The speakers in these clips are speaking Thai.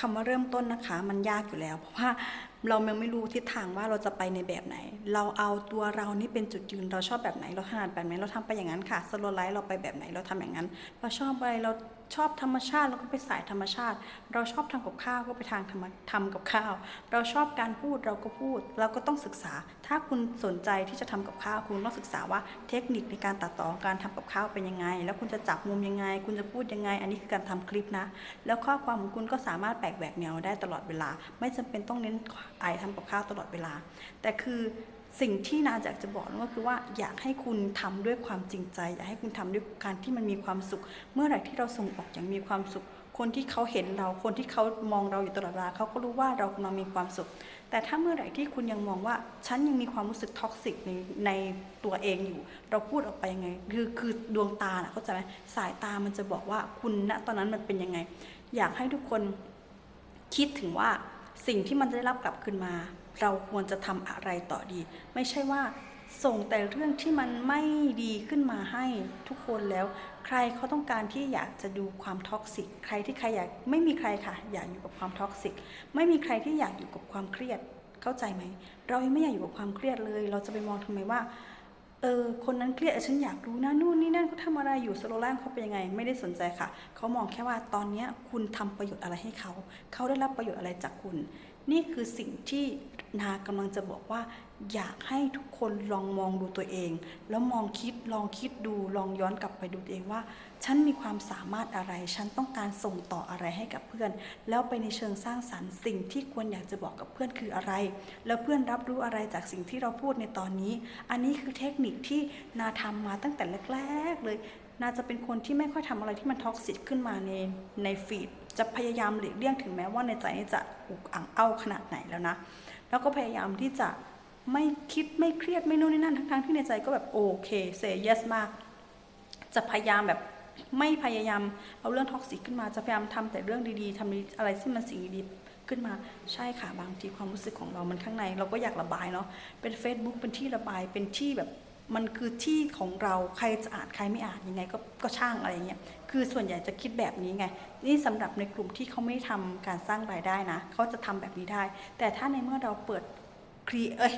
คำว่าเริ่มต้นนะคะ มันยากอยู่แล้ว เพราะว่าเรายังไม่รู้ทิศทางว่าเราจะไปในแบบไหน เราเอาตัวเรานี่เป็นจุดยืนเราชอบแบบไหน เราถนัดแบบไหนเราทำไปอย่างนั้นค่ะสโลไลท์เราไปแบบไหนเราทำอย่างนั้นเราชอบอะไรเราชอบธรรมชาติเราก็ไปสายธรรมชาติ เราชอบทำกับข้าวก็ไปทางทำทำกับข้าว เราชอบการพูดเราก็พูด เราก็ต้องศึกษา ถ้าคุณสนใจที่จะทำกับข้าว คุณต้องศึกษาว่าเทคนิคในการตัดต่อการทำกับข้าวเป็นยังไง แล้วคุณจะจับมุมยังไง คุณจะพูดยังไง อันนี้คือการทำคลิปนะ แล้วข้อความของคุณก็สามารถแปลกแหวกแนวได้ตลอดเวลา ไม่จำเป็นต้องเน้น ไอทำกับข้าวตลอดเวลา แต่คือสิ่งที่นาอยากจะบอกนั่นก็คือว่าอยากให้คุณทำด้วยความจริงใจ อยากให้คุณทำด้วยการที่มันมีความสุข เมื่อไหร่ที่เราส่งออกอย่างมีความสุข คนที่เขาเห็นเรา คนที่เขามองเราอยู่ตลอดเวลาเขาก็รู้ว่าเรากำลังมีความสุข แต่ถ้าเมื่อไหร่ที่คุณยังมองว่าฉันยังมีความรู้สึกท็อกซิกในในตัวเองอยู่ เราพูดออกไปยังไง คือคือดวงตาน่ะเข้าใจไหมสายตามันจะบอกว่าคุณณตอนนั้นมันเป็นยังไง อยากให้ทุกคนคิดถึงว่า สิ่งที่มันจะได้รับกลับคืนมา เราควรจะทำอะไรต่อดี ไม่ใช่ว่าส่งแต่เรื่องที่มันไม่ดีขึ้นมาให้ทุกคนแล้ว ใครเขาต้องการที่อยากจะดูความท็อกซิกใครที่ใครอยากไม่มีใครค่ะ อยากอยู่กับความท็อกซิกไม่มีใครที่อยากอยู่กับความเครียดเข้าใจไหม เราไม่อยากอยู่กับความเครียดเลย เราจะไปมองทำไมว่า เออคนนั้นเครียดเออฉันอยากรู้นะนู่นนี่นั่นเขาทำอะไรอยู่สโลแลนเขาเป็นยังไง ไม่ได้สนใจค่ะ เขามองแค่ว่าตอนนี้คุณทำประโยชน์อะไรให้เขา เขาได้รับประโยชน์อะไรจากคุณ นี่คือสิ่งที่นากำลังจะบอกว่า อยากให้ทุกคนลองมองดูตัวเอง แล้วมองคิดลองคิดดูลองย้อนกลับไปดูตัวเองว่า ฉันมีความสามารถอะไร ฉันต้องการส่งต่ออะไรให้กับเพื่อน แล้วไปในเชิงสร้างสรรค์สิ่งที่ควรอยากจะบอกกับเพื่อนคืออะไร แล้วเพื่อนรับรู้อะไรจากสิ่งที่เราพูดในตอนนี้ อันนี้คือเทคนิคที่นาทำมาตั้งแต่แรกๆเลย นาจะเป็นคนที่ไม่ค่อยทำอะไรที่มันท็อกซิกขึ้นมาในในฟีดจะพยายามหลีกเลี่ยงถึงแม้ว่าในใจนจะอุกอังเอ้าขนาดไหนแล้วนะ แล้วก็พยายามที่จะไม่คิดไม่เครียดไม่นู่นนี่นั่นทั้งๆที่ในใจก็แบบโอเคเซ yes มาก จะพยายามแบบไม่พยายามเอาเรื่องท็อกซิกขึ้นมาจะพยายามทำแต่เรื่องดีๆทำอะไรที่มันสิ่งดีๆขึ้นมาใช่ค่ะบางทีความรู้สึกของเรามันข้างใน เราก็อยากระบายเนาะเป็น Facebook เป็นที่ระบายเป็นที่แบบ มันคือที่ของเราใครจะอ่านใครไม่อ่านยังไงก็ก็ช่างอะไรเงี้ยคือส่วนใหญ่จะคิดแบบนี้ไง นี่สำหรับในกลุ่มที่เขาไม่ทำการสร้างรายได้นะเขาจะทำแบบนี้ได้ แต่ถ้าในเมื่อเราเปิดครีเอ้ย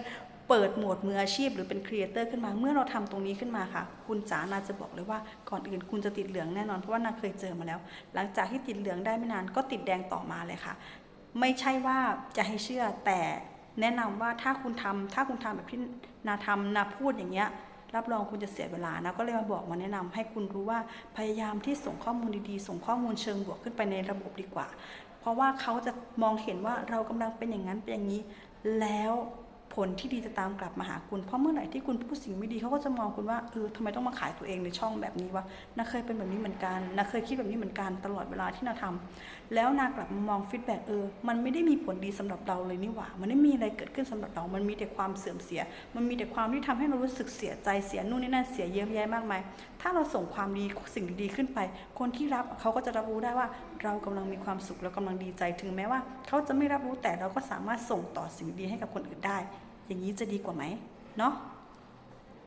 เปิดหมวดมืออาชีพหรือเป็นครีเอเตอร์ขึ้นมา เมื่อเราทำตรงนี้ขึ้นมาค่ะ คุณจ๋านาจะบอกเลยว่าก่อนอื่นคุณจะติดเหลืองแน่นอนเพราะว่านาเคยเจอมาแล้ว หลังจากที่ติดเหลืองได้ไม่นานก็ติดแดงต่อมาเลยค่ะ ไม่ใช่ว่าจะให้เชื่อแต่ แนะนำว่าถ้าคุณทำถ้าคุณทำแบบที่นาทำนาพูดอย่างเงี้ย รับรองคุณจะเสียเวลานะก็เลยมาบอกมาแนะนำให้คุณรู้ว่าพยายามที่ส่งข้อมูลดีๆ ส่งข้อมูลเชิงบวกขึ้นไปในระบบดีกว่า เพราะว่าเขาจะมองเห็นว่าเรากำลังเป็นอย่างนั้นเป็นอย่างนี้ แล้ว ผลที่ดีจะตามกลับมาหาคุณ เพราะเมื่อไหร่ที่คุณพูดสิ่งไม่ดีเขาก็จะมองคุณว่าเออทำไมต้องมาขายตัวเองในช่องแบบนี้วะนาเคยเป็นแบบนี้เหมือนกันนาเคยคิดแบบนี้เหมือนกันตลอดเวลาที่นาทำแล้วนากลับมามองฟีดแบ็กเออมันไม่ได้มีผลดีสำหรับเราเลยนี่หว่า มันไม่มีอะไรเกิดขึ้นสำหรับเรา มันมีแต่ความเสื่อมเสีย มันมีแต่ความที่ทำให้เรารู้สึกเสียใจเสียนู่นนี่นั่นเสียเยอะแยะมากมายถ้าเราส่งความดีสิ่งดีๆขึ้นไป คนที่รับเขาก็จะรับรู้ได้ว่า เรากำลังมีความสุขแล้วกำลังดีใจถึงแม้ว่า เขาจะไม่รับรู้แต่เราก็สามารถส่งต่อสิ่งดีให้กับคนอื่นได้ อย่างนี้จะดีกว่าไหมเนาะ